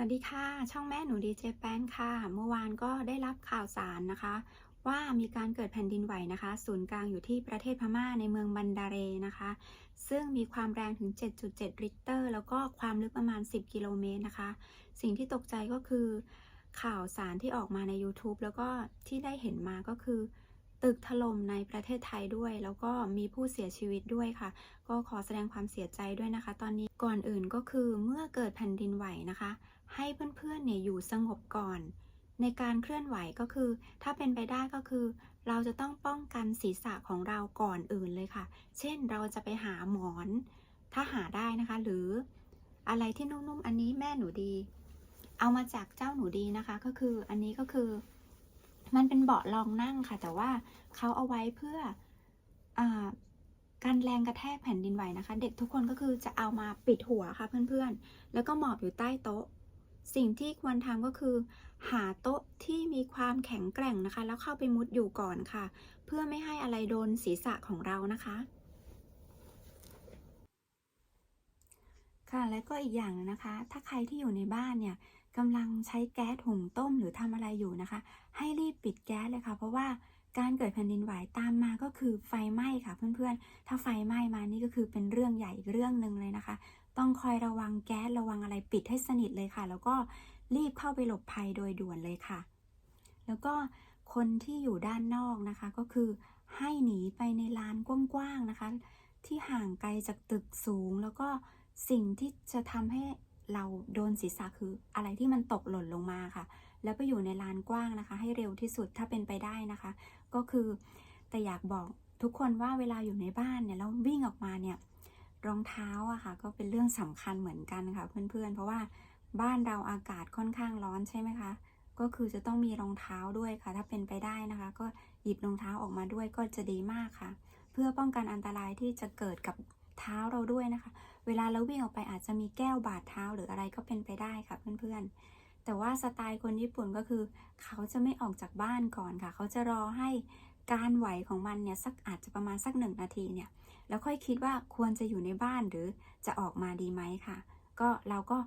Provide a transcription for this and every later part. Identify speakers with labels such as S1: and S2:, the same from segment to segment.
S1: วัสดีค่ะ ช่องแม่หนูดีเจแปนค่ะ เมื่อวานก็ได้รับข่าวสารนะคะ ว่ามีการเกิดแผ่นดินไหวนะคะ ศูนย์กลางอยู่ที่ประเทศพม่าในเมืองบันดาเรนะคะ ซึ่งมีความแรงถึง 7.7 ริกเตอร์ แล้วก็ความลึกประมาณ 10 กิโลเมตรนะคะ สิ่งที่ตกใจก็คือข่าวสารที่ออกมาใน YouTube แล้วก็ที่ได้เห็นมาก็คือ ตึกถล่มในประเทศไทยด้วย แล้วก็มีผู้เสียชีวิตด้วยค่ะ ก็ขอแสดงความเสียใจด้วยนะคะ ตอนนี้ก่อนอื่นก็คือเมื่อเกิดแผ่นดินไหวนะคะ ให้เพื่อนๆเนี่ยอยู่สงบก่อน ในการเคลื่อนไหวก็คือ ถ้าเป็นไปได้ก็คือ เราจะต้องป้องกันศีรษะของเราก่อนอื่นเลยค่ะ เช่นเราจะไปหาหมอน ถ้าหาได้นะคะ หรืออะไรที่นุ่มๆอันนี้แม่หนูดี เอามาจากเจ้าหนูดีนะคะ ก็คืออันนี้ก็คือ มันเป็นเบาะรองนั่งค่ะ แต่ว่าเขาเอาไว้เพื่ออการแรงกระแทกแผ่นดินไหวนะคะ เด็กทุกคนก็คือจะเอามาปิดหัวค่ะเพื่อนๆ แล้วก็หมอบอยู่ใต้โต๊ะ สิ่งที่ควรทำก็คือ หาโต๊ะที่มีความแข็งแกร่งนะคะ แล้วเข้าไปมุดอยู่ก่อนค่ะ เพื่อไม่ให้อะไรโดนศีรษะของเรานะคะ ค่ะและก็อีกอย่างหนึ่งนะคะ ถ้าใครที่อยู่ในบ้านเนี่ยกำลังใช้แก๊สหุงต้มหรือทำอะไรอยู่นะคะ ให้รีบปิดแก๊สเลยค่ะ เพราะว่าการเกิดแผ่นดินไหวตามมาก็คือไฟไหม้ค่ะเพื่อนๆ ถ้าไฟไหม้มานี่ก็คือเป็นเรื่องใหญ่อีกเรื่องหนึ่งเลยนะคะ ต้องคอยระวังแก๊สระวังอะไรปิดให้สนิทเลยค่ะ แล้วก็รีบเข้าไปหลบภัยโดยด่วนเลยค่ะ แล้วก็คนที่อยู่ด้านนอกนะคะ ก็คือให้หนีไปในลานกว้างๆนะคะ ที่ห่างไกลจากตึกสูงแล้วก็ สิ่งที่จะทำให้เราโดนศีรษะคืออะไรที่มันตกหล่นลงมาค่ะ แล้วไปอยู่ในลานกว้างนะคะ ให้เร็วที่สุดถ้าเป็นไปได้นะคะ ก็คือแต่อยากบอกทุกคนว่าเวลาอยู่ในบ้านเนี่ยแล้ววิ่งออกมาเนี่ยรองเท้าอะค่ะ ก็เป็นเรื่องสำคัญเหมือนกันค่ะเพื่อนๆ เพราะว่าบ้านเราอากาศค่อนข้างร้อนใช่ไหมคะ ก็คือจะต้องมีรองเท้าด้วยค่ะ ถ้าเป็นไปได้นะคะ ก็หยิบรองเท้าออกมาด้วยก็จะดีมากค่ะ เพื่อป้องกันอันตรายที่จะเกิดกับ เท้าเราด้วยนะคะ เวลาเราวิ่งออกไปอาจจะมีแก้วบาดเท้าหรืออะไรก็เป็นไปได้ค่ะเพื่อนๆ แต่ว่าสไตล์คนญี่ปุ่นก็คือ เขาจะไม่ออกจากบ้านก่อนค่ะ เขาจะรอให้การไหวของมันเนี่ยสักอาจจะประมาณสักหนึ่งนาทีเนี่ย แล้วค่อยคิดว่าควรจะอยู่ในบ้านหรือจะออกมาดีไหมค่ะ ก็เราก็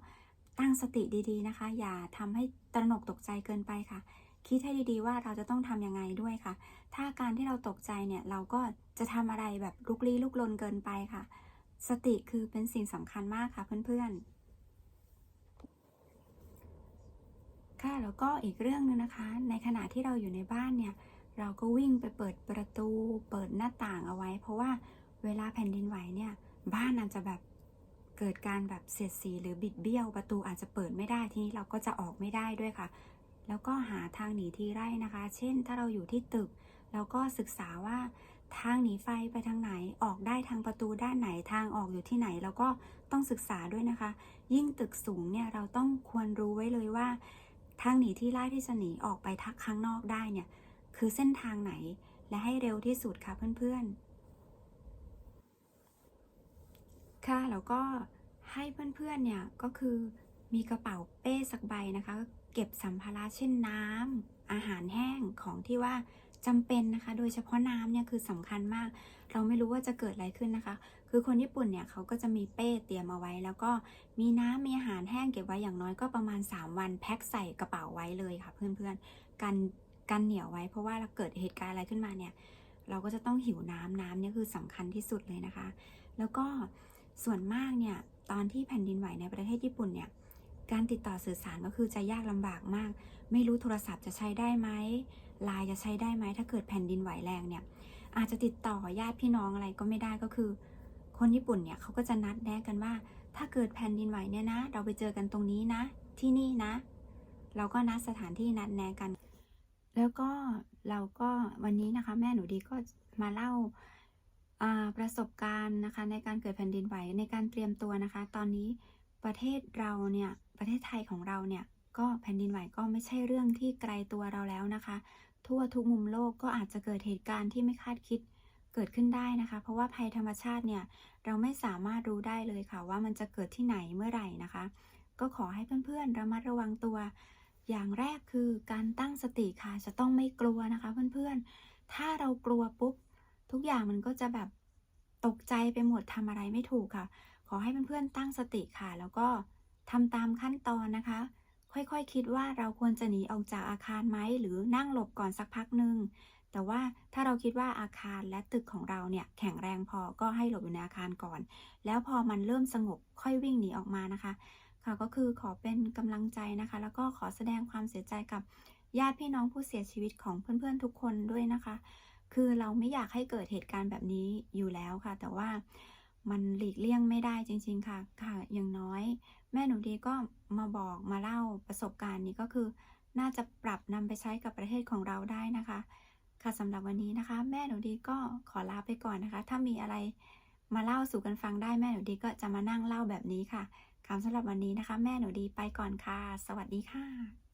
S1: ตั้งสติดีๆนะคะ อย่าทำให้ตระหนกตกใจเกินไปค่ะ คิดให้ดีๆว่าเราจะต้องทำยังไงด้วยค่ะ ถ้าการที่เราตกใจเนี่ยเราก็จะทำอะไรแบบลุกลี้ลุกลนเกินไปค่ะ สติคือเป็นสิ่งสำคัญมากค่ะเพื่อนๆ ค่ะแล้วก็อีกเรื่องหนึงนะคะ ในขณะที่เราอยู่ในบ้านเนี่ยเราก็วิ่งไปเปิดประตู เปิดหน้าต่างเอาไว้ เพราะว่าเวลาแผ่นดินไหวเนี่ยบ้านอาจจะแบบเกิดการแบบเสียดสีหรือบิดเบี้ยวประตูอาจจะเปิดไม่ได้ทีนี้เราก็จะออกไม่ได้ด้วยค่ะ แล้วก็หาทางหนีทีไร่นะคะ เช่น ถ้าเราอยู่ที่ตึก เราก็ศึกษาว่าทางหนีไฟไปทางไหนออกได้ทางประตูด้านไหนทางออกอยู่ที่ไหน เราก็ต้องศึกษาด้วยนะคะ ยิ่งตึกสูงเนี่ยเราต้องควรรู้ไว้เลยว่า ทางหนีที่ไล่ที่จะหนีออกไปทักข้างนอกได้เนี่ยคือเส้นทางไหนและให้เร็วที่สุดค่ะเพื่อนๆ ค่ะแล้วก็ให้เพื่อนๆเนี่ยก็คือมีกระเป๋าเป้สักใบนะคะ เก็บสัมภาระเช่นน้ำอาหารแห้งของที่ว่าจำเป็นนะคะ โดยเฉพาะน้ำเนี่ยคือสำคัญมาก เราไม่รู้ว่าจะเกิดอะไรขึ้นนะคะ คือคนญี่ปุ่นเนี่ยเขาก็จะมีเป้เตรียมเอาไว้ แล้วก็มีน้ำมีอาหารแห้งเก็บไว้อย่างน้อยก็ประมาณ 3 วันแพ็คใส่กระเป๋าไว้เลยค่ะ เพื่อนๆกันกันเหนียวไว้ เพราะว่าเราเกิดเหตุการณ์อะไรขึ้นมาเนี่ยเราก็จะต้องหิวน้ำน้ำเนี่ยคือสำคัญที่สุดเลยนะคะ แล้วก็ส่วนมากเนี่ยตอนที่แผ่นดินไหวในประเทศญี่ปุ่นเนี่ย การติดต่อสื่อสารก็คือจะยากลำบากมาก ไม่รู้โทรศัพท์จะใช้ได้ไหมไลน์จะใช้ได้ไหม ถ้าเกิดแผ่นดินไหวแรงเนี่ย อาจจะติดต่อญาติพี่น้องอะไรก็ไม่ได้ก็คือ คนญี่ปุ่นเนี่ยเขาก็จะนัดแนะกันว่า ถ้าเกิดแผ่นดินไหวเนี่ยนะ เราไปเจอกันตรงนี้นะ ที่นี่นะ เราก็นัดสถานที่นัดแนะกัน แล้วก็เราก็วันนี้นะคะ แม่หนูดีก็มาเล่าอ่าประสบการณ์นะคะ ในการเกิดแผ่นดินไหวในการเตรียมตัวนะคะ ตอนนี้ ประเทศเราเนี่ยประเทศไทยของเราเนี่ยก็แผ่นดินไหวก็ไม่ใช่เรื่องที่ไกลตัวเราแล้วนะคะ ทั่วทุกมุมโลกก็อาจจะเกิดเหตุการณ์ที่ไม่คาดคิดเกิดขึ้นได้นะคะ เพราะว่าภัยธรรมชาติเนี่ยเราไม่สามารถรู้ได้เลยค่ะ ว่ามันจะเกิดที่ไหนเมื่อไหร่นะคะ ก็ขอให้เพื่อนๆระมัดระวังตัว อย่างแรกคือการตั้งสติค่ะจะต้องไม่กลัวนะคะ เพื่อนๆ ถ้าเรากลัวปุ๊บทุกอย่างมันก็จะแบบตกใจไปหมดทำอะไรไม่ถูกค่ะ ขอให้เพื่อนๆตั้งสติค่ะ แล้วก็ทำตามขั้นตอนนะคะ ค่อยๆคคิดว่าเราควรจะหนีออกจากอาคารไหมหรือนั่งหลบก่อนสักพักหนึ่งแต่ว่าถ้าเราคิดว่าอาคารและตึกของเราเนี่ยแข็งแรงพอก็ให้หลบอยู่ในอาคารก่อน แล้วพอมันเริ่มสงบค่อยวิ่งหนีออกมานะคะ ค่ะก็คือขอเป็นกำลังใจนะคะ แล้วก็ขอแสดงความเสียใจกับญาติพี่น้องผู้เสียชีวิตของเพื่อนๆทุกคนด้วยนะคะ คือเราไม่อยากให้เกิดเหตุการณ์แบบนี้อยู่แล้วค่ะ แต่ว่า มันหลีกเลี่ยงไม่ได้จริง ๆ ค่ะ ค่ะ อย่างน้อย แม่หนูดีก็มาบอกมาเล่าประสบการณ์นี้ก็คือ น่าจะปรับนำไปใช้กับประเทศของเราได้นะคะ ค่ะสำหรับวันนี้นะคะ แม่หนูดีก็ขอลาไปก่อนนะคะ ถ้ามีอะไรมาเล่าสู่กันฟังได้แม่หนูดีก็จะมานั่งเล่าแบบนี้ค่ะคำสำหรับวันนี้นะคะ แม่หนูดีไปก่อนค่ะ สวัสดีค่ะ